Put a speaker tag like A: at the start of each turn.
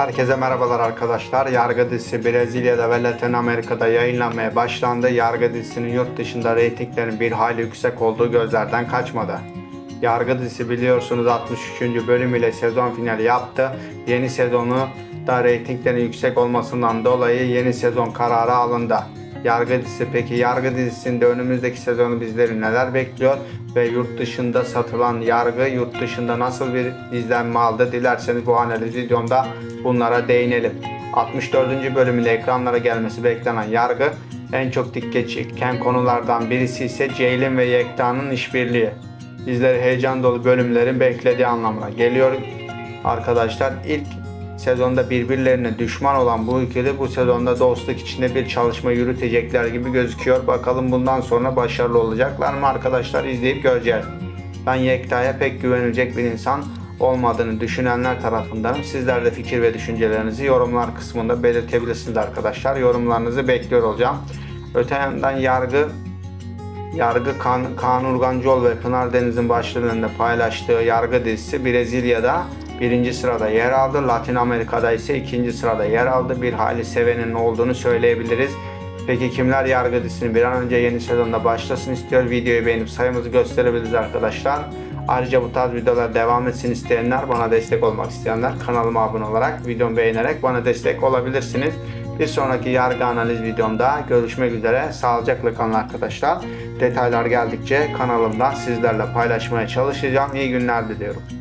A: Herkese merhabalar arkadaşlar. Yargı dizisi Brezilya'da ve Latin Amerika'da yayınlanmaya başlandı. Yargı dizisinin yurt dışında reytinglerin bir hayli yüksek olduğu gözlerden kaçmadı. Yargı dizisi biliyorsunuz 63. bölüm ile sezon finali yaptı. Yeni sezonu da reytinglerin yüksek olmasından dolayı yeni sezon kararı alındı. Yargı dizisi peki Yargı dizisinde önümüzdeki sezonu bizleri neler bekliyor ve yurt dışında satılan Yargı yurt dışında nasıl bir izlenme aldı dilerseniz bu analiz videomda bunlara değinelim. 64. bölümüyle ekranlara gelmesi beklenen Yargı en çok dikkat çeken konulardan birisi ise Ceylin ve Yekta'nın işbirliği. Bizleri heyecan dolu bölümlerin beklediği anlamına geliyor. Arkadaşlar ilk sezonda birbirlerine düşman olan bu ikili bu sezonda dostluk içinde bir çalışma yürütecekler gibi gözüküyor. Bakalım bundan sonra başarılı olacaklar mı arkadaşlar izleyip göreceğiz. Ben Yekta'ya pek güvenilecek bir insan olmadığını düşünenler tarafındanım. Sizler de fikir ve düşüncelerinizi yorumlar kısmında belirtebilirsiniz arkadaşlar. Yorumlarınızı bekliyor olacağım. Öte yandan yargı Yargı kan, Kaan Urgancıoğlu ve Pınar Deniz'in başlarında paylaştığı Yargı dizisi Brezilya'da birinci sırada yer aldı. Latin Amerika'da ise ikinci sırada yer aldı. Bir hali sevenin olduğunu söyleyebiliriz. Peki kimler Yargı dizisini bir an önce yeni sezonda başlasın istiyor? Videoyu beğenip sayımızı gösterebiliriz arkadaşlar. Ayrıca bu tarz videolar devam etsin isteyenler, bana destek olmak isteyenler kanalıma abone olarak, videomu beğenerek bana destek olabilirsiniz. Bir sonraki yargı analiz videomda görüşmek üzere. Sağlıcakla kalın arkadaşlar. Detaylar geldikçe kanalımda sizlerle paylaşmaya çalışacağım. İyi günler diliyorum.